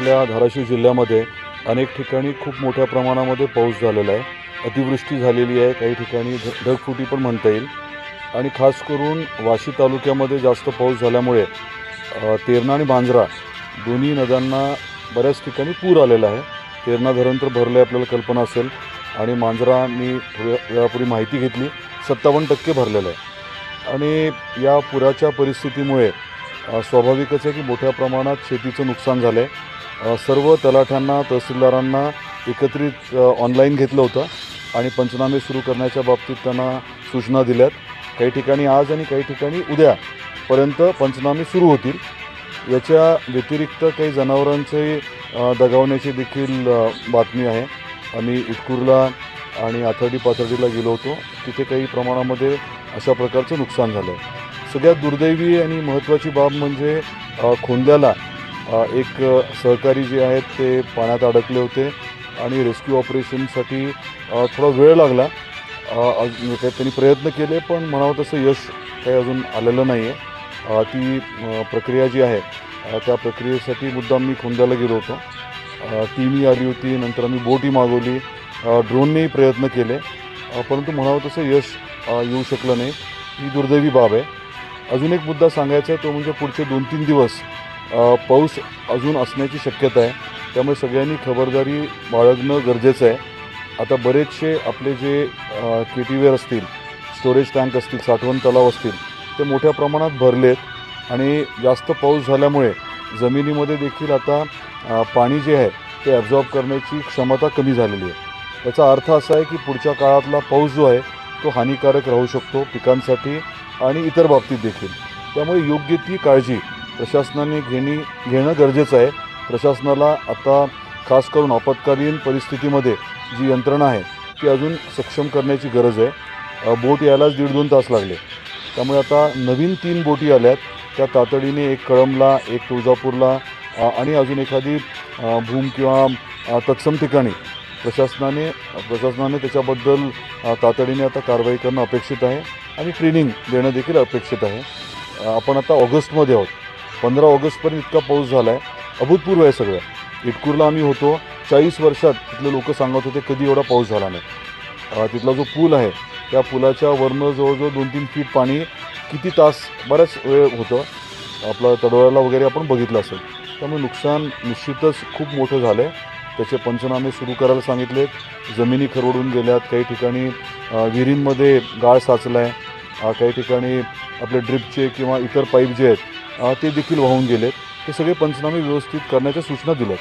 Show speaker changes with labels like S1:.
S1: आपल्या धाराशिव जिल्ह्यामध्ये अनेक ठिकाणी खूप मोठ्या प्रमाणामध्ये पाऊस झालेला आहे. अतिवृष्टी झालेली आहे. काही ठिकाणी ढ ढगफुटी पण म्हणता येईल. आणि खास करून वाशी तालुक्यामध्ये जास्त पाऊस झाल्यामुळे तेरणा आणि मांजरा दोन्ही नद्यांना बऱ्याच ठिकाणी पूर आलेला आहे. तेरणा धरण तर भरलं आहे आपल्याला कल्पना असेल. आणि मांजरा मी थोड्या वेळापूर्वी माहिती घेतली. सत्तावन्न टक्के भरलेलं आहे. आणि या पुराच्या परिस्थितीमुळे स्वाभाविकच आहे की मोठ्या प्रमाणात शेतीचं नुकसान झालं आहे सर्व तलाठ्यांना तहसीलदारांना एकत्रित ऑनलाईन घेतलं होतं आणि पंचनामे सुरू करण्याच्या बाबतीत त्यांना सूचना दिल्यात. काही ठिकाणी आज आणि काही ठिकाणी उद्यापर्यंत पंचनामे सुरू होतील. याच्या व्यतिरिक्त काही जनावरांचे दगावण्याची देखील बातमी आहे. आम्ही इटकूरला आणि आथर्डी पाथर्डीला गेलो होतो. तिथे काही प्रमाणामध्ये अशा प्रकारचं नुकसान झालं आहे सगळ्यात दुर्दैवी आणि महत्त्वाची बाब म्हणजे खोंद्याला एक सहकारी जे आहेत ते पाण्यात अडकले होते आणि रेस्क्यू ऑपरेशनसाठी थोडा वेळ लागला. काही म्हणजे त्यांनी प्रयत्न केले पण म्हणावं तसं यश काही अजून आलेलं नाही आहे ती प्रक्रिया जी आहे त्या प्रक्रियेसाठी मुद्दाम मी खोंद्याला गेलो होतो. टीमही आली होती नंतर आम्ही बोटही मागवली. ड्रोननेही प्रयत्न केले. परंतु म्हणावं तसं यश येऊ शकलं नाही. ही दुर्दैवी बाब आहे. अजून एक मुद्दा सांगायचा आहे तो म्हणजे पुढचे दोन तीन दिवस पाऊस अजून असण्याची शक्यता आहे. त्यामुळे सगळ्यांनी खबरदारी बाळगणं गरजेचं आहे. आता बरेचसे आपले जे केटीवेअर असतील स्टोरेज टँक असतील साठवण तलाव असतील ते मोठ्या प्रमाणात भरलेत आणि जास्त पाऊस झाल्यामुळे जमिनीमध्ये देखील आता पाणी जे आहे ते ॲब्झॉर्ब करण्याची क्षमता कमी झालेली आहे. याचा अर्थ असा आहे की पुढच्या काळातला पाऊस जो आहे तो हानिकारक राहू शकतो पिकांसाठी आणि इतर बाबतीत देखील. त्यामुळे योग्य ती काळजी प्रशासनाने घेणी घेणं गरजेचं आहे. प्रशासनाला आता खास करून आपत्कालीन परिस्थितीमध्ये जी यंत्रणा आहे ती अजून सक्षम करण्याची गरज आहे. बोट यायलाच दीड दोन तास लागले. त्यामुळे आता नवीन तीन बोटी आल्यात. त्या तातडीने एक कळंबला एक तुळजापूरला आणि अजून एखादी भूम किंवा तत्सम ठिकाणी. प्रशासनाने प्रशासनाने त्याच्याबद्दल तातडीने आता कारवाई करणं अपेक्षित आहे आणि ट्रेनिंग देणं देखील अपेक्षित आहे. आपण आता ऑगस्टमध्ये आहोत. पंधरा ऑगस्टपर्यंत इतका पाऊस झाला आहे अभूतपूर्व आहे सगळं. इटकूरला आम्ही होतो. चाळीस वर्षात तिथले लोक सांगत होते कधी एवढा पाऊस झाला नाही. तिथला जो पूल आहे त्या पुलाच्या वरनं जवळजवळ दोन तीन फीट पाणी किती तास बऱ्याच वेळ होतं. आपला तडोळ्याला वगैरे आपण बघितलं असेल. त्यामुळे नुकसान निश्चितच खूप मोठं झालं आहे त्याचे पंचनामे सुरू करायला सांगितलेत. जमिनी खरवडून गेल्यात. काही ठिकाणी विहिरींमध्ये गाळ साचला आहे काही ठिकाणी आपले ड्रिपचे किंवा इतर पाईप जे आहेत ते देखील वाहून गेलेत. हे सगळे पंचनामे व्यवस्थित करण्याच्या सूचना दिल्यात.